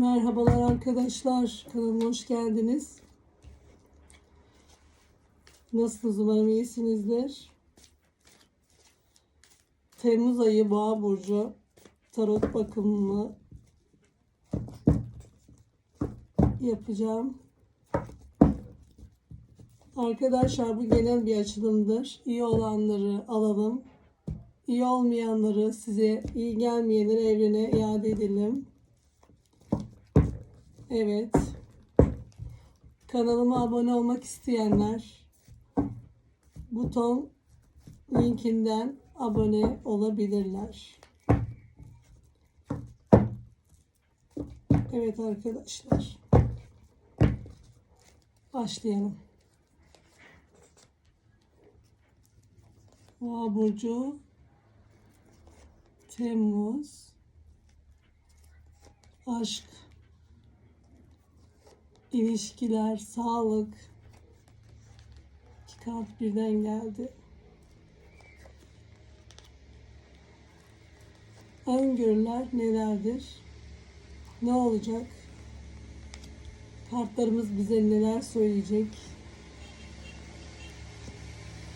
Merhabalar arkadaşlar. Kanalıma hoş geldiniz. Nasılsınız? Umarım iyisinizdir. Temmuz ayı Boğa Burcu tarot bakımını yapacağım. Arkadaşlar bu genel bir açılımdır. İyi olanları alalım. İyi olmayanları size iyi gelmeyenleri evrene iade edelim. Evet. Kanalıma abone olmak isteyenler buton linkinden abone olabilirler. Evet arkadaşlar. Başlayalım. Boğa burcu Temmuz aşk ilişkiler, sağlık iki kart birden geldi. Öngörüler nelerdir? Ne olacak? Kartlarımız bize neler söyleyecek?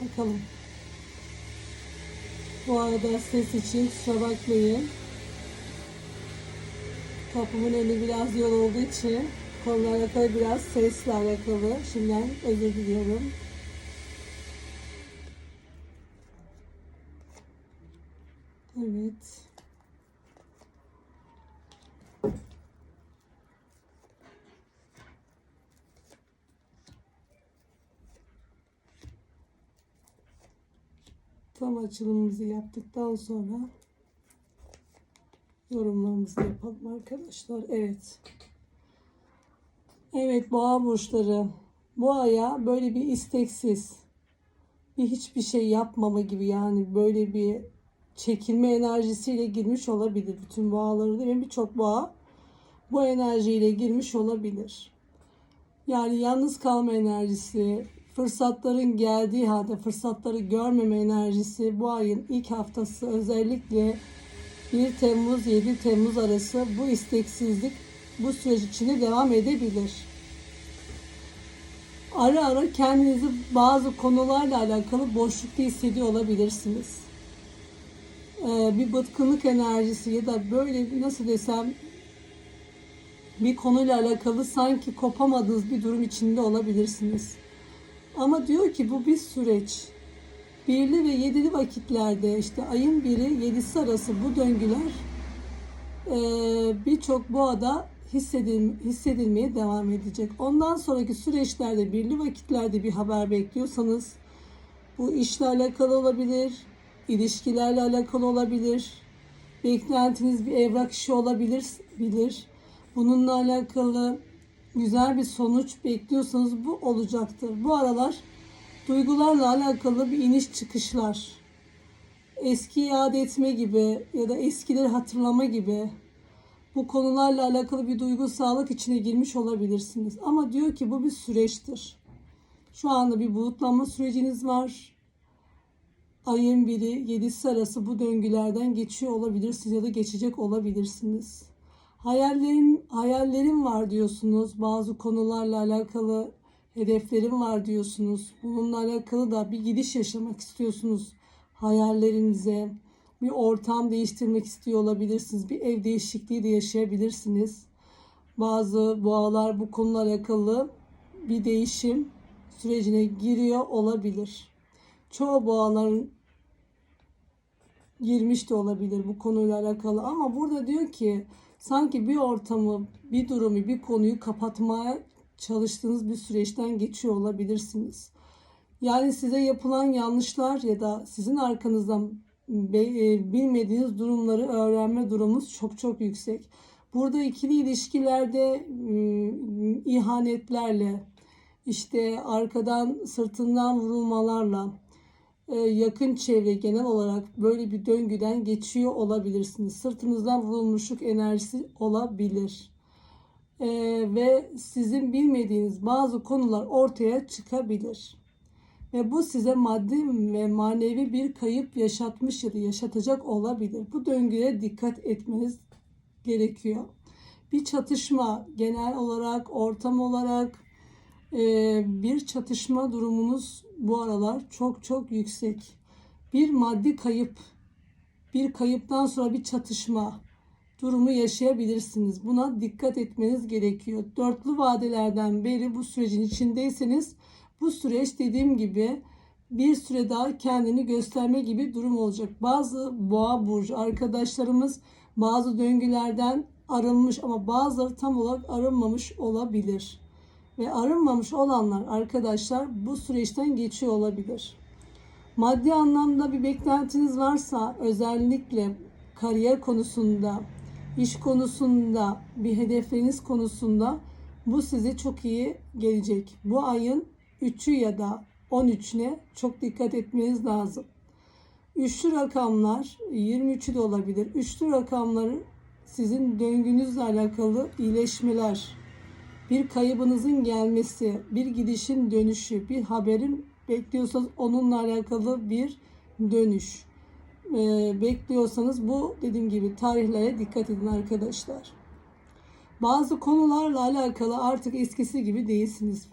Bakalım. Bu arada ses için kusura bakmayın. Kapımın önü biraz yol olduğu için konuyla alakalı biraz sesle alakalı. Şimdiden özür diliyorum. Evet. Tam açılımımızı yaptıktan sonra yorumlarımızı yapalım arkadaşlar. Evet. Evet boğa burçları. Bu aya böyle bir isteksiz, bir hiçbir şey yapmama gibi yani böyle bir çekilme enerjisiyle girmiş olabilir. Bütün boğaları değil mi? Birçok boğa bu enerjiyle girmiş olabilir. Yani yalnız kalma enerjisi, fırsatların geldiği halde fırsatları görmeme enerjisi bu ayın ilk haftası özellikle 1 Temmuz 7 Temmuz arası bu isteksizlik bu süreç içinde devam edebilir. Ara ara kendinizi bazı konularla alakalı boşlukta hissediyor olabilirsiniz. Ee, bir bıtkınlık enerjisi ya da böyle nasıl desem bir konuyla alakalı sanki kopamadığınız bir durum içinde olabilirsiniz. Ama diyor ki bu bir süreç. Birli ve yedili vakitlerde işte ayın biri yedisi arası bu döngüler e, birçok boğada hissedil, hissedilmeye devam edecek. Ondan sonraki süreçlerde birli vakitlerde bir haber bekliyorsanız bu işle alakalı olabilir, ilişkilerle alakalı olabilir, beklentiniz bir evrak işi olabilir, bilir. Bununla alakalı güzel bir sonuç bekliyorsanız bu olacaktır. Bu aralar duygularla alakalı bir iniş çıkışlar, eski iade etme gibi ya da eskileri hatırlama gibi bu konularla alakalı bir duygusallık içine girmiş olabilirsiniz. Ama diyor ki bu bir süreçtir. Şu anda bir bulutlanma süreciniz var. Ayın biri, yedisi arası bu döngülerden geçiyor olabilirsiniz ya da geçecek olabilirsiniz. Hayallerim, hayallerim var diyorsunuz. Bazı konularla alakalı hedeflerim var diyorsunuz. Bununla alakalı da bir gidiş yaşamak istiyorsunuz hayallerinize. Bir ortam değiştirmek istiyor olabilirsiniz. Bir ev değişikliği de yaşayabilirsiniz. Bazı boğalar bu konuyla alakalı bir değişim sürecine giriyor olabilir. Çoğu boğaların girmiş de olabilir bu konuyla alakalı ama burada diyor ki sanki bir ortamı, bir durumu, bir konuyu kapatmaya çalıştığınız bir süreçten geçiyor olabilirsiniz. Yani size yapılan yanlışlar ya da sizin arkanızdan bilmediğiniz durumları öğrenme durumunuz çok çok yüksek. Burada ikili ilişkilerde ım, ihanetlerle, işte arkadan sırtından vurulmalarla, e, yakın çevre genel olarak böyle bir döngüden geçiyor olabilirsiniz. Sırtınızdan vurulmuşluk enerjisi olabilir. E, ve sizin bilmediğiniz bazı konular ortaya çıkabilir. Ve bu size maddi ve manevi bir kayıp yaşatmış ya da yaşatacak olabilir. Bu döngüye dikkat etmeniz gerekiyor. bir çatışma genel olarak ortam olarak e, bir çatışma durumunuz bu aralar çok çok yüksek. Bir maddi kayıp, bir kayıptan sonra bir çatışma durumu yaşayabilirsiniz. Buna dikkat etmeniz gerekiyor. Dörtlü vadelerden beri bu sürecin içindeyseniz bu süreç dediğim gibi bir süre daha kendini gösterme gibi durum olacak. Bazı boğa burcu arkadaşlarımız bazı döngülerden arınmış ama bazıları tam olarak arınmamış olabilir. Ve arınmamış olanlar arkadaşlar bu süreçten geçiyor olabilir. Maddi anlamda bir beklentiniz varsa özellikle kariyer konusunda, iş konusunda, bir hedefleriniz konusunda bu size çok iyi gelecek. Bu ayın 3'ü ya da 13'üne çok dikkat etmeniz lazım. Üçlü rakamlar 23'ü de olabilir. Üçlü rakamları sizin döngünüzle alakalı iyileşmeler, bir kaybınızın gelmesi, bir gidişin dönüşü, bir haberin bekliyorsanız onunla alakalı bir dönüş. Ee, bekliyorsanız bu dediğim gibi tarihlere dikkat edin arkadaşlar. Bazı konularla alakalı artık eskisi gibi değilsiniz.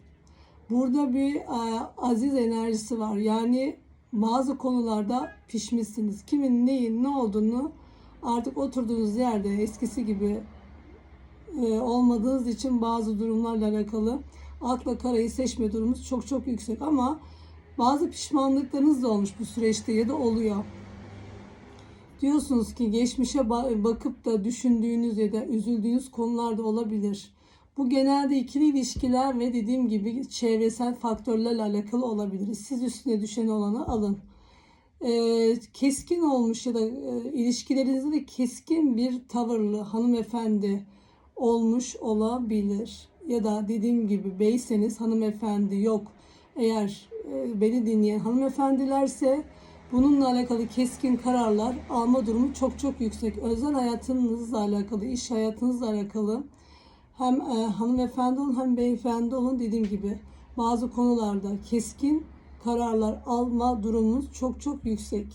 Burada bir e, aziz enerjisi var. Yani bazı konularda pişmişsiniz. Kimin neyin ne olduğunu artık oturduğunuz yerde eskisi gibi e, olmadığınız için bazı durumlarla alakalı akla karayı seçme durumumuz çok çok yüksek ama bazı pişmanlıklarınız da olmuş bu süreçte ya da oluyor. Diyorsunuz ki geçmişe ba- bakıp da düşündüğünüz ya da üzüldüğünüz konular da olabilir. Bu genelde ikili ilişkiler ve dediğim gibi çevresel faktörlerle alakalı olabilir. Siz üstüne düşen olanı alın. Ee, keskin olmuş ya da e, ilişkilerinizde de keskin bir tavırlı hanımefendi olmuş olabilir. Ya da dediğim gibi beyseniz hanımefendi yok. Eğer e, beni dinleyen hanımefendilerse bununla alakalı keskin kararlar alma durumu çok çok yüksek. Özel hayatınızla alakalı, iş hayatınızla alakalı hem e, hanımefendi olun hem beyefendi olun dediğim gibi bazı konularda keskin kararlar alma durumunuz çok çok yüksek.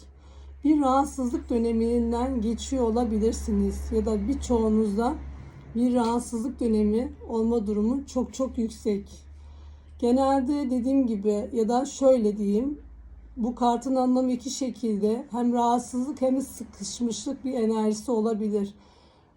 Bir rahatsızlık döneminden geçiyor olabilirsiniz ya da birçoğunuzda bir rahatsızlık dönemi olma durumu çok çok yüksek. Genelde dediğim gibi ya da şöyle diyeyim bu kartın anlamı iki şekilde hem rahatsızlık hem de sıkışmışlık bir enerjisi olabilir.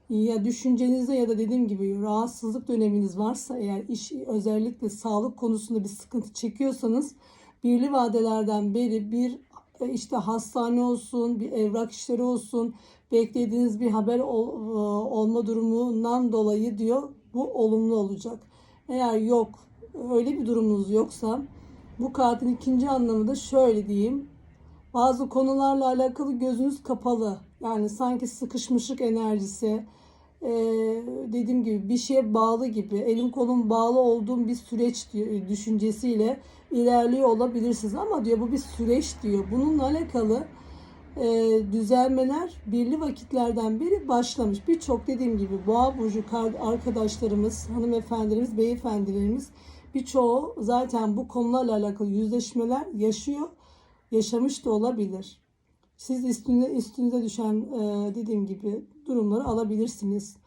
Ya düşüncenizde ya da dediğim gibi rahatsızlık döneminiz varsa eğer iş özellikle sağlık konusunda bir sıkıntı çekiyorsanız birli vadelerden beri bir e, işte hastane olsun, bir evrak işleri olsun, beklediğiniz bir haber e, olma durumundan dolayı diyor bu olumlu olacak. Eğer yok öyle bir durumunuz yoksa bu kartın ikinci anlamı da şöyle diyeyim. Bazı konularla alakalı gözünüz kapalı. Yani sanki sıkışmışlık enerjisi, ee, dediğim gibi bir şeye bağlı gibi, elim kolum bağlı olduğum bir süreç diyor, düşüncesiyle ilerliyor olabilirsiniz. Ama diyor bu bir süreç diyor. Bununla alakalı e, düzelmeler birli vakitlerden beri başlamış. Birçok dediğim gibi boğa burcu arkadaşlarımız, hanımefendilerimiz, beyefendilerimiz birçoğu zaten bu konularla alakalı yüzleşmeler yaşıyor, yaşamış da olabilir. Siz üstüne, üstünüze düşen e, dediğim gibi durumları alabilirsiniz.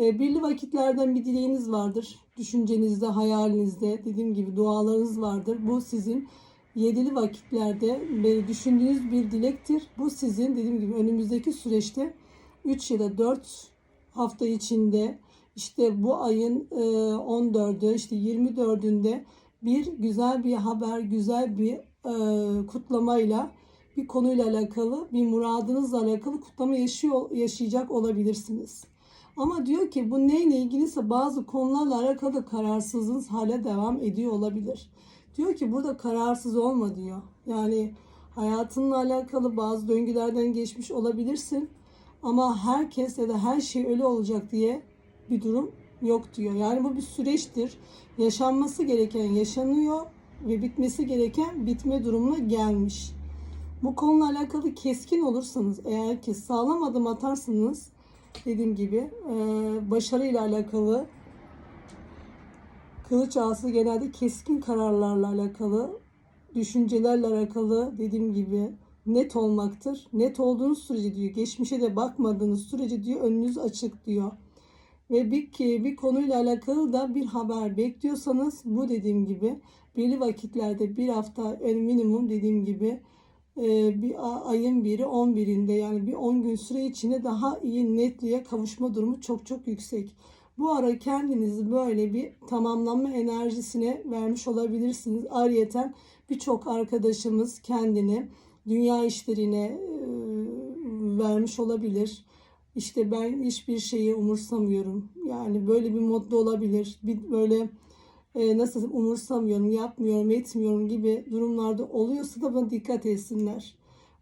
E, birli vakitlerden bir dileğiniz vardır. Düşüncenizde, hayalinizde dediğim gibi dualarınız vardır. Bu sizin yedili vakitlerde düşündüğünüz bir dilektir. Bu sizin dediğim gibi önümüzdeki süreçte 3 ya da 4 hafta içinde işte bu ayın e, 14'ü işte 24'ünde bir güzel bir haber, güzel bir e, kutlamayla bir konuyla alakalı, bir muradınızla alakalı kutlama yaşıyor, yaşayacak olabilirsiniz. Ama diyor ki bu neyle ilgiliyse bazı konularla alakalı kararsızlığınız hala devam ediyor olabilir. Diyor ki burada kararsız olma diyor. Yani hayatınla alakalı bazı döngülerden geçmiş olabilirsin. Ama herkes ya da her şey öyle olacak diye bir durum yok diyor. Yani bu bir süreçtir. Yaşanması gereken yaşanıyor ve bitmesi gereken bitme durumuna gelmiş. Bu konuyla alakalı keskin olursanız eğer ki sağlam adım atarsanız dediğim gibi e, başarıyla alakalı kılıç ağası genelde keskin kararlarla alakalı düşüncelerle alakalı dediğim gibi net olmaktır. Net olduğunuz sürece diyor geçmişe de bakmadığınız sürece diyor önünüz açık diyor. ve bir, bir konuyla alakalı da bir haber bekliyorsanız bu dediğim gibi belli vakitlerde bir hafta en minimum dediğim gibi bir a- ayın biri 11'inde yani bir 10 gün süre içinde daha iyi netliğe kavuşma durumu çok çok yüksek. Bu ara kendinizi böyle bir tamamlanma enerjisine vermiş olabilirsiniz. Ayrıyeten birçok arkadaşımız kendini dünya işlerine e, vermiş olabilir. İşte ben hiçbir şeyi umursamıyorum. Yani böyle bir modda olabilir. Bir böyle e, nasıl umursamıyorum, yapmıyorum, etmiyorum gibi durumlarda oluyorsa da buna dikkat etsinler.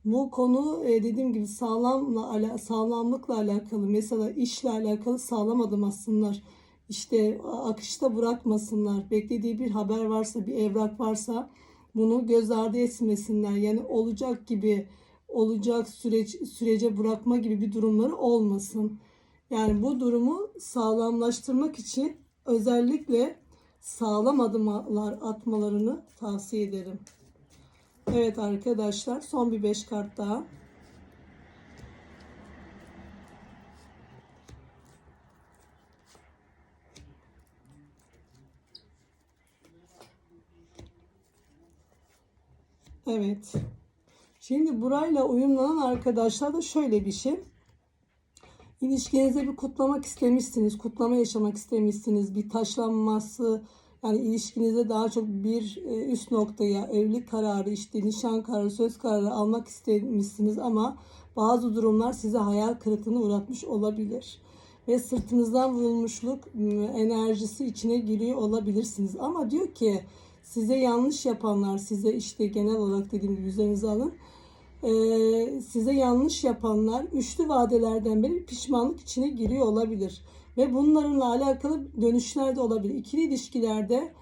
Bu konu e, dediğim gibi sağlamla ala, sağlamlıkla alakalı. Mesela işle alakalı sağlam adım atsınlar. İşte akışta bırakmasınlar. Beklediği bir haber varsa, bir evrak varsa bunu göz ardı etmesinler. Yani olacak gibi olacak süreç sürece bırakma gibi bir durumları olmasın. Yani bu durumu sağlamlaştırmak için özellikle sağlam adımlar atmalarını tavsiye ederim. Evet arkadaşlar son bir 5 kart daha. Evet. Şimdi burayla uyumlanan arkadaşlar da şöyle bir şey. İlişkinize bir kutlamak istemişsiniz, kutlama yaşamak istemişsiniz, bir taşlanması, yani ilişkinize daha çok bir e, üst noktaya, evlilik kararı, işte nişan kararı, söz kararı almak istemişsiniz ama bazı durumlar size hayal kırıklığına uğratmış olabilir. Ve sırtınızdan vurulmuşluk enerjisi içine giriyor olabilirsiniz. Ama diyor ki size yanlış yapanlar, size işte genel olarak dediğim gibi üzerinize alın ee, size yanlış yapanlar üçlü vadelerden beri pişmanlık içine giriyor olabilir. Ve bunlarla alakalı dönüşler de olabilir. İkili ilişkilerde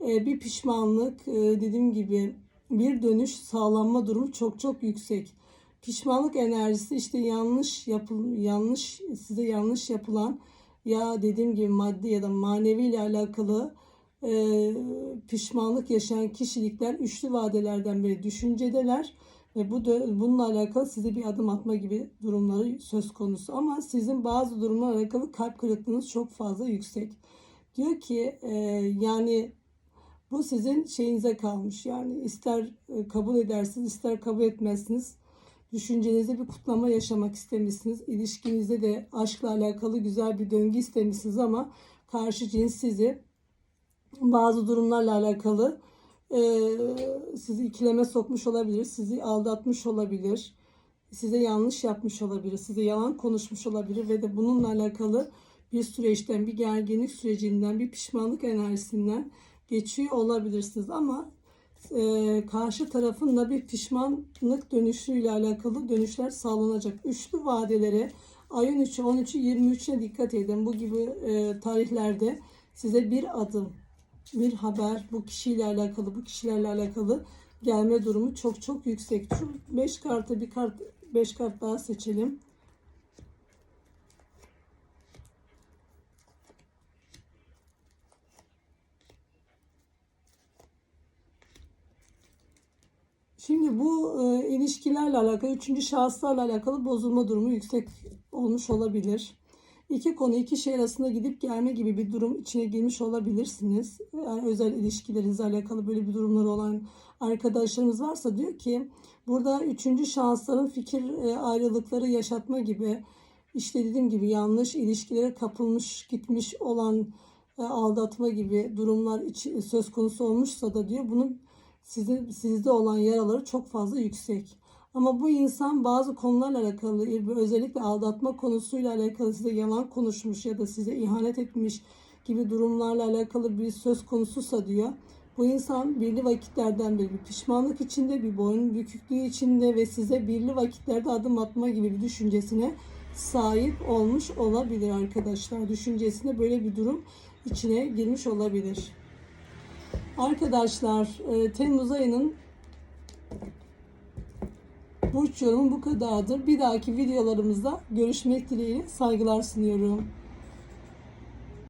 e, bir pişmanlık e, dediğim gibi bir dönüş sağlanma durumu çok çok yüksek. Pişmanlık enerjisi işte yanlış yapıl yanlış size yanlış yapılan ya dediğim gibi maddi ya da manevi ile alakalı e, pişmanlık yaşayan kişilikler üçlü vadelerden beri düşüncedeler ve bu dö- bununla alakalı size bir adım atma gibi durumları söz konusu. Ama sizin bazı durumlarla alakalı kalp kırıklığınız çok fazla yüksek. Diyor ki e, yani bu sizin şeyinize kalmış. Yani ister e, kabul edersiniz ister kabul etmezsiniz. Düşüncenizde bir kutlama yaşamak istemişsiniz. İlişkinizde de aşkla alakalı güzel bir döngü istemişsiniz ama karşı cins sizi bazı durumlarla alakalı e, sizi ikileme sokmuş olabilir, sizi aldatmış olabilir, size yanlış yapmış olabilir, size yalan konuşmuş olabilir ve de bununla alakalı bir süreçten, bir gerginlik sürecinden, bir pişmanlık enerjisinden geçiyor olabilirsiniz. Ama e, karşı tarafın da bir pişmanlık dönüşüyle alakalı dönüşler sağlanacak. Üçlü vadelere ayın 3'ü, 13'ü, 23'üne dikkat edin. Bu gibi e, tarihlerde size bir adım, bir haber bu kişiyle alakalı, bu kişilerle alakalı gelme durumu çok çok yüksek. Şu 5 kartı bir kart 5 kart daha seçelim. Şimdi bu e, ilişkilerle alakalı, üçüncü şahıslarla alakalı bozulma durumu yüksek olmuş olabilir. İki konu, iki şey arasında gidip gelme gibi bir durum içine girmiş olabilirsiniz. Yani özel ilişkilerinizle alakalı böyle bir durumları olan arkadaşlarınız varsa diyor ki burada üçüncü şahısların fikir e, ayrılıkları yaşatma gibi işte dediğim gibi yanlış ilişkilere kapılmış gitmiş olan e, aldatma gibi durumlar söz konusu olmuşsa da diyor bunun sizin sizde olan yaraları çok fazla yüksek. Ama bu insan bazı konularla alakalı özellikle aldatma konusuyla alakalı size yalan konuşmuş ya da size ihanet etmiş gibi durumlarla alakalı bir söz konususa diyor. Bu insan birli vakitlerden beri bir pişmanlık içinde, bir boyun büküklüğü içinde ve size birli vakitlerde adım atma gibi bir düşüncesine sahip olmuş olabilir arkadaşlar. Düşüncesinde böyle bir durum içine girmiş olabilir. Arkadaşlar e, Temmuz ayının burç yorumu bu kadardır. Bir dahaki videolarımızda görüşmek dileğiyle saygılar sunuyorum.